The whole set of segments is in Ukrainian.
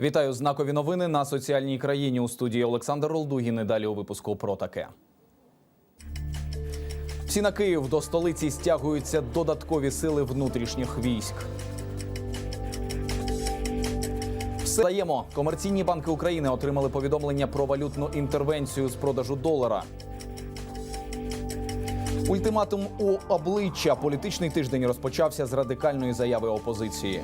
Вітаю знакові новини на соціальній країні у студії Олександр Ролдугін. І далі у випуску про таке. Всі на Київ до столиці стягуються додаткові сили внутрішніх військ. Все даємо. Комерційні банки України отримали повідомлення про валютну інтервенцію з продажу долара. Ультиматум у обличчя. Політичний тиждень розпочався з радикальної заяви опозиції.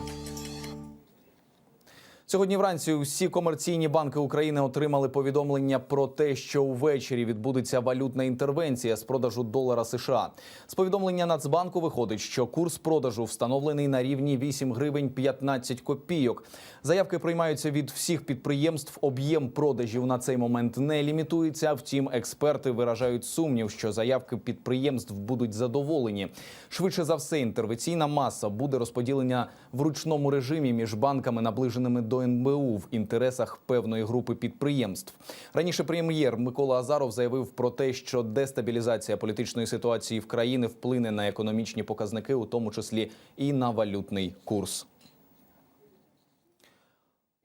Сьогодні вранці усі комерційні банки України отримали повідомлення про те, що увечері відбудеться валютна інтервенція з продажу долара США. З повідомлення Нацбанку виходить, що курс продажу встановлений на рівні 8 гривень 15 копійок. Заявки приймаються від всіх підприємств. Об'єм продажів на цей момент не лімітується. Втім, експерти виражають сумнів, що заявки підприємств будуть задоволені. Швидше за все, інтервенційна маса буде розподілена в ручному режимі між банками, наближеними до НБУ в інтересах певної групи підприємств. Раніше прем'єр Микола Азаров заявив про те, що дестабілізація політичної ситуації в країні вплине на економічні показники, у тому числі і на валютний курс.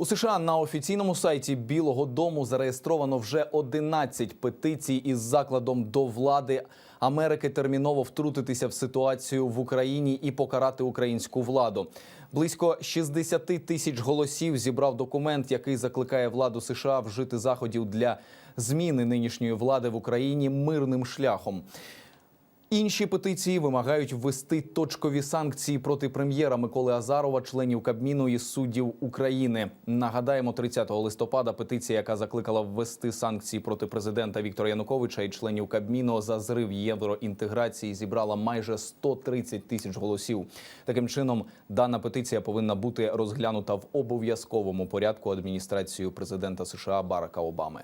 У США на офіційному сайті Білого Дому зареєстровано вже 11 петицій із закладом до влади Америки терміново втрутитися в ситуацію в Україні і покарати українську владу. Близько 60 тисяч голосів зібрав документ, який закликає владу США вжити заходів для зміни нинішньої влади в Україні мирним шляхом. Інші петиції вимагають ввести точкові санкції проти прем'єра Миколи Азарова, членів Кабміну і суддів України. Нагадаємо, 30 листопада петиція, яка закликала ввести санкції проти президента Віктора Януковича і членів Кабміну за зрив євроінтеграції, зібрала майже 130 тисяч голосів. Таким чином, дана петиція повинна бути розглянута в обов'язковому порядку адміністрацією президента США Барака Обами.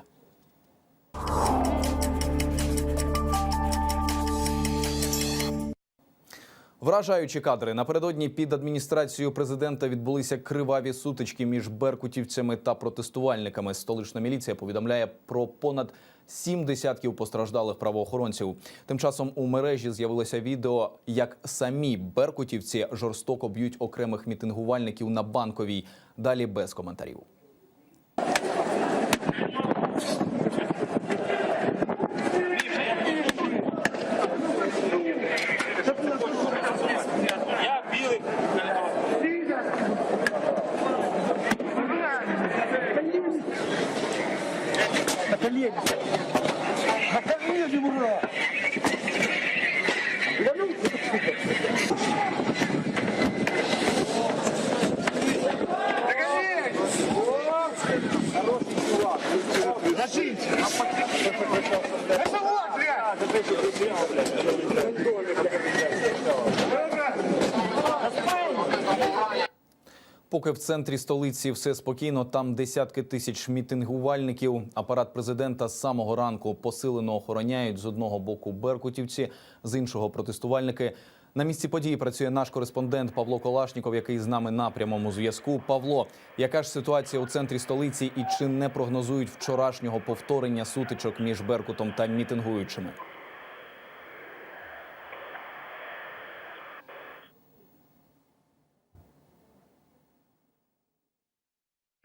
Вражаючі кадри напередодні під адміністрацією президента відбулися криваві сутички між беркутівцями та протестувальниками. Столична міліція повідомляє про понад сім десятків постраждалих правоохоронців. Тим часом у мережі з'явилося відео, як самі беркутівці жорстоко б'ють окремих мітингувальників на банковій. Далі без коментарів. Ложись! Это вот! Поки в центрі столиці все спокійно, там десятки тисяч мітингувальників. Апарат президента з самого ранку посилено охороняють з одного боку беркутівці, з іншого протестувальники. На місці події працює наш кореспондент Павло Колашніков, який з нами на прямому зв'язку. Павло, яка ж ситуація у центрі столиці і чи не прогнозують вчорашнього повторення сутичок між Беркутом та мітингуючими?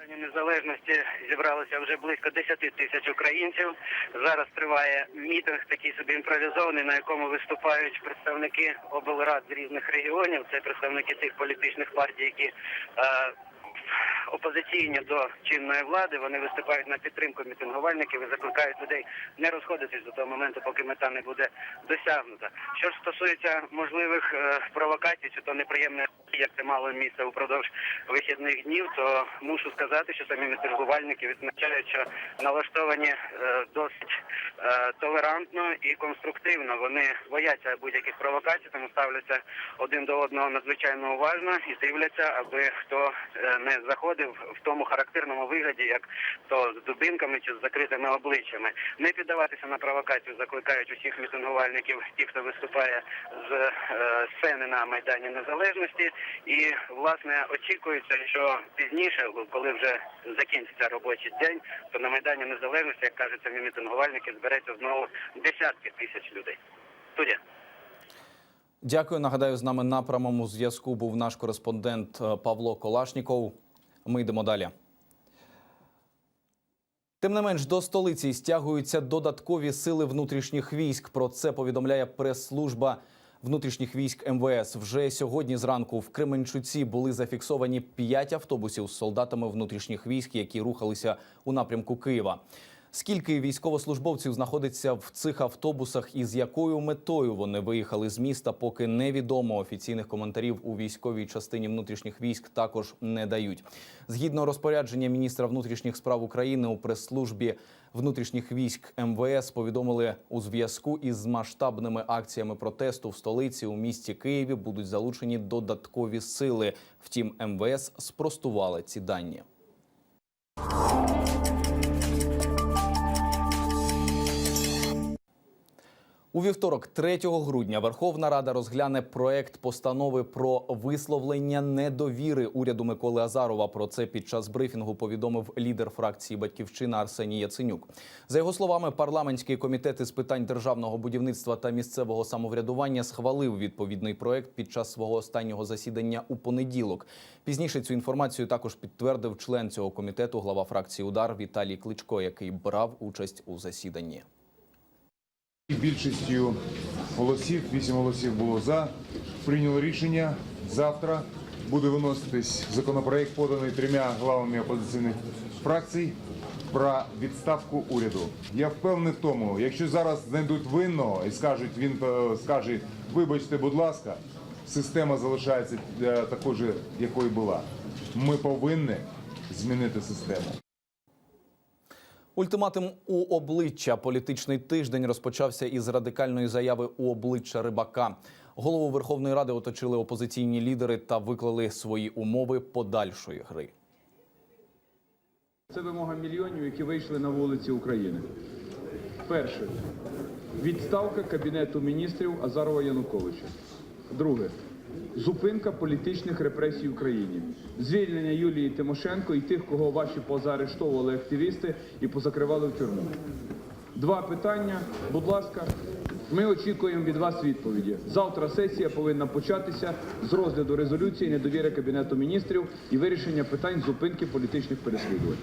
Дні Незалежності зібралося вже близько 10 тисяч українців. Зараз триває мітинг, такий собі імпровізований, на якому виступають представники облрад з різних регіонів. Це представники тих політичних партій, які е, опозиційні до чинної влади. Вони виступають на підтримку мітингувальників і закликають людей не розходитись до того моменту, поки мета не буде досягнута. Що ж стосується можливих е, провокацій, чи то неприємне, як це мало місце упродовж вихідних днів, то мушу сказати, що самі мітингувальники відзначають, що налаштовані е, досить е, толерантно і конструктивно. Вони бояться будь-яких провокацій, тому ставляться один до одного надзвичайно уважно і дивляться, аби хто е, не заходив в тому характерному вигляді, як то з дубинками чи з закритими обличчями. Не піддаватися на провокацію закликають усіх мітингувальників, ті, хто виступає з сцени на майдані Незалежності, і власне очікується, що пізніше, коли вже закінчиться робочий день, то на майдані Незалежності, як кажуть самі мітингувальники, збереться знову десятки тисяч людей. Студія. Дякую. Нагадаю, з нами на прямому зв'язку був наш кореспондент е, Павло Колашніков. Ми йдемо далі. Тим не менш, до столиці стягуються додаткові сили внутрішніх військ. Про це повідомляє прес-служба внутрішніх військ МВС. Вже сьогодні зранку в Кременчуці були зафіксовані п'ять автобусів з солдатами внутрішніх військ, які рухалися у напрямку Києва. Скільки військовослужбовців знаходиться в цих автобусах і з якою метою вони виїхали з міста, поки невідомо. Офіційних коментарів у військовій частині внутрішніх військ також не дають. Згідно розпорядження міністра внутрішніх справ України у прес-службі внутрішніх військ МВС повідомили у зв'язку із масштабними акціями протесту в столиці у місті Києві будуть залучені додаткові сили. Втім, МВС спростували ці дані. У вівторок, 3 грудня, Верховна Рада розгляне проект постанови про висловлення недовіри уряду Миколи Азарова. Про це під час брифінгу повідомив лідер фракції Батьківщина Арсеній Яценюк. За його словами, парламентський комітет із питань державного будівництва та місцевого самоврядування схвалив відповідний проект під час свого останнього засідання у понеділок. Пізніше цю інформацію також підтвердив член цього комітету, глава фракції Удар Віталій Кличко, який брав участь у засіданні. Більшістю голосів, вісім голосів було за. Прийняло рішення. Завтра буде виноситись законопроект, поданий трьома главами опозиційних фракцій про відставку уряду. Я впевнений в тому, якщо зараз знайдуть винного і скажуть, він е, скаже, вибачте, будь ласка, система залишається е, такою, якою була. Ми повинні змінити систему. Ультиматум у обличчя політичний тиждень розпочався із радикальної заяви у обличчя рибака. Голову Верховної Ради оточили опозиційні лідери та виклали свої умови подальшої гри. Це вимога мільйонів, які вийшли на вулиці України. Перше відставка Кабінету міністрів Азарова Януковича. Друге зупинка політичних репресій в Україні. Звільнення Юлії Тимошенко і тих, кого ваші позаарештовували активісти і позакривали в тюрму. Два питання. Будь ласка, ми очікуємо від вас відповіді. Завтра сесія повинна початися з розгляду резолюції недовіри Кабінету міністрів і вирішення питань зупинки політичних переслідувань.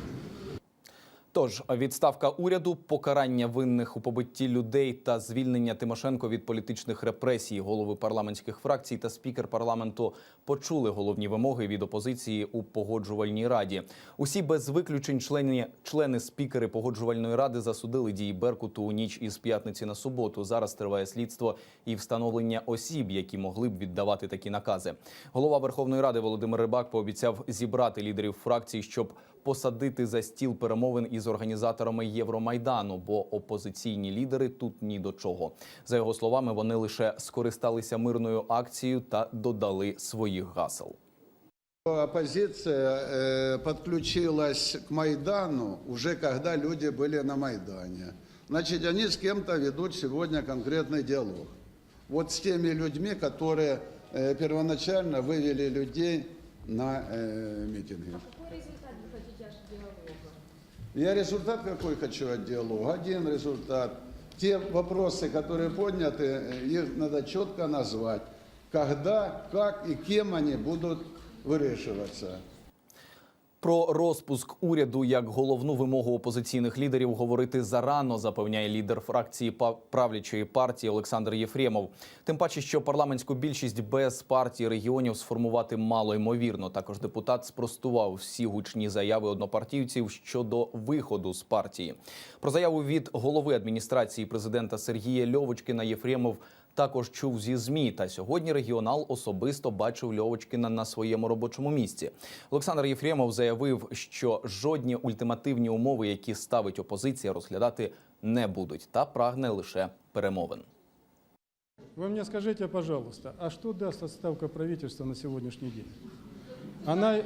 Тож відставка уряду, покарання винних у побитті людей та звільнення Тимошенко від політичних репресій. Голови парламентських фракцій та спікер парламенту почули головні вимоги від опозиції у погоджувальній раді. Усі без виключень члени члени спікери погоджувальної ради засудили дії Беркуту у ніч із п'ятниці на суботу. Зараз триває слідство і встановлення осіб, які могли б віддавати такі накази. Голова Верховної Ради Володимир Рибак пообіцяв зібрати лідерів фракцій, щоб посадити за стіл перемовин із організаторами Євромайдану, бо опозиційні лідери тут ні до чого. За його словами, вони лише скористалися мирною акцією та додали своїх гасел. Оппозиция э, подключилась к Майдану уже когда люди были на Майдане. Значит, они с кем-то ведут сегодня конкретный диалог. Вот с теми людьми, которые э, первоначально вывели людей на э, митинги. Я результат какой хочу от диалога? Один результат. Те вопросы, которые подняты, э, их надо четко назвать. Когда, как и кем они будут вырішуватися. Про розпуск уряду як головну вимогу опозиційних лідерів говорити зарано, запевняє лідер фракції правлячої партії Олександр Єфремов. Тим паче, що парламентську більшість без партії регіонів сформувати мало ймовірно. Також депутат спростував всі гучні заяви однопартійців щодо виходу з партії. Про заяву від голови адміністрації президента Сергія Льовочкіна Єфремов також чув зі змі. Та сьогодні регіонал особисто бачив Льовочкіна на своєму робочому місці. Олександр Єфремов заявив, що жодні ультимативні умови, які ставить опозиція, розглядати не будуть, та прагне лише перемовин. Вы мне скажите, пожалуйста, а что даст отставка правительства на сегодняшний день? Она,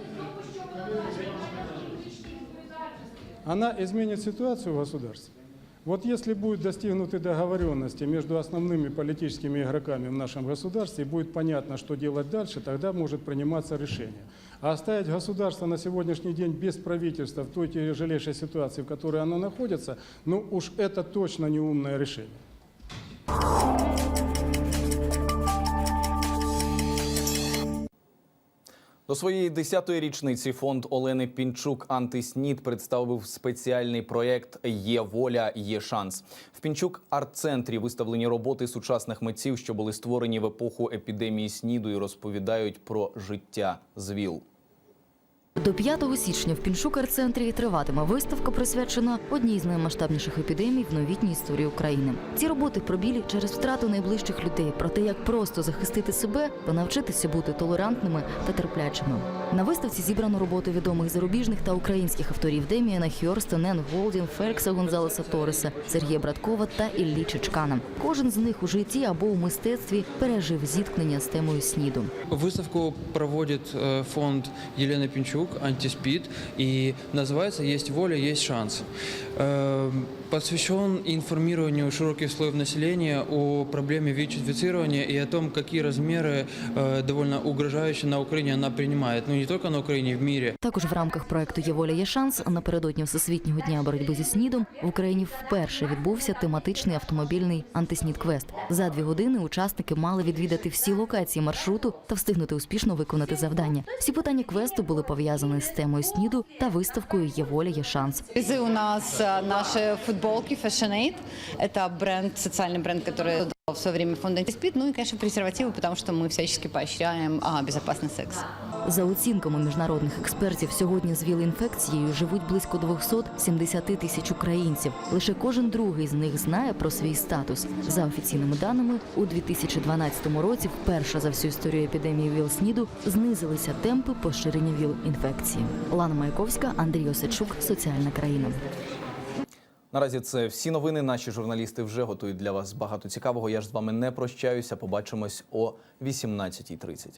она изменит ситуацию в государстве? Вот если будет достигнуты договоренности между основными политическими игроками в нашем государстве, и будет понятно, что делать дальше, тогда может приниматься решение. А оставить государство на сегодняшний день без правительства в той тяжелейшей ситуации, в которой оно находится, ну уж это точно не умное решение. До своєї 10-ї річниці фонд Олени Пінчук Антиснід представив спеціальний проєкт Є воля, є шанс. В Пінчук арт-центрі виставлені роботи сучасних митців, що були створені в епоху епідемії сніду і розповідають про життя з ВІЛ. До 5 січня в Піншукар-центрі триватиме виставка, присвячена одній з наймасштабніших епідемій в новітній історії України. Ці роботи про білі через втрату найближчих людей, про те, як просто захистити себе та навчитися бути толерантними та терплячими. На виставці зібрано роботи відомих зарубіжних та українських авторів Деміана Хьорста, Нен Голдін, Фелікса Гонзалеса Торреса, Сергія Браткова та Іллі Чичкана. Кожен з них у житті або у мистецтві пережив зіткнення з темою сніду. Выставку проводит э, фонд Елены Пинчук «Антиспид» и называется «Есть воля, есть шанс». Э, Посвящен информированию широких слоев населения о проблеме ВИЧ-инфицирования и о том, какие размеры э, довольно угрожающие на Украине она принимает. Ну не только на Украине, в мире. Також в рамках проекту Є воля, є шанс напередодні Всесвітнього дня боротьби зі снідом в Україні вперше відбувся тематичний автомобільний антиснід квест. За дві години учасники мали відвідати всі локації маршруту та встигнути успішно виконати завдання. Всі питання квесту були пов'язані з темою сніду та виставкою Є воля, є шанс. Призы у нас э, наши футболки Fashion Aid. Это бренд, социальный бренд, который создал в свое время фонд Антиспид. Ну и, конечно, презервативы, потому что мы всячески поощряем а, безопасный секс. За оцінками міжнародних експертів, сьогодні з ВІЛ-інфекцією живуть близько 270 тисяч українців. Лише кожен другий з них знає про свій статус. За офіційними даними, у 2012 році, вперше за всю історію епідемії ВІЛ-СНІДу, знизилися темпи поширення ВІЛ-інфекції. Лана Маяковська, Андрій Осадчук, Соціальна країна. Наразі це всі новини. Наші журналісти вже готують для вас багато цікавого. Я ж з вами не прощаюся. Побачимось о 18.30.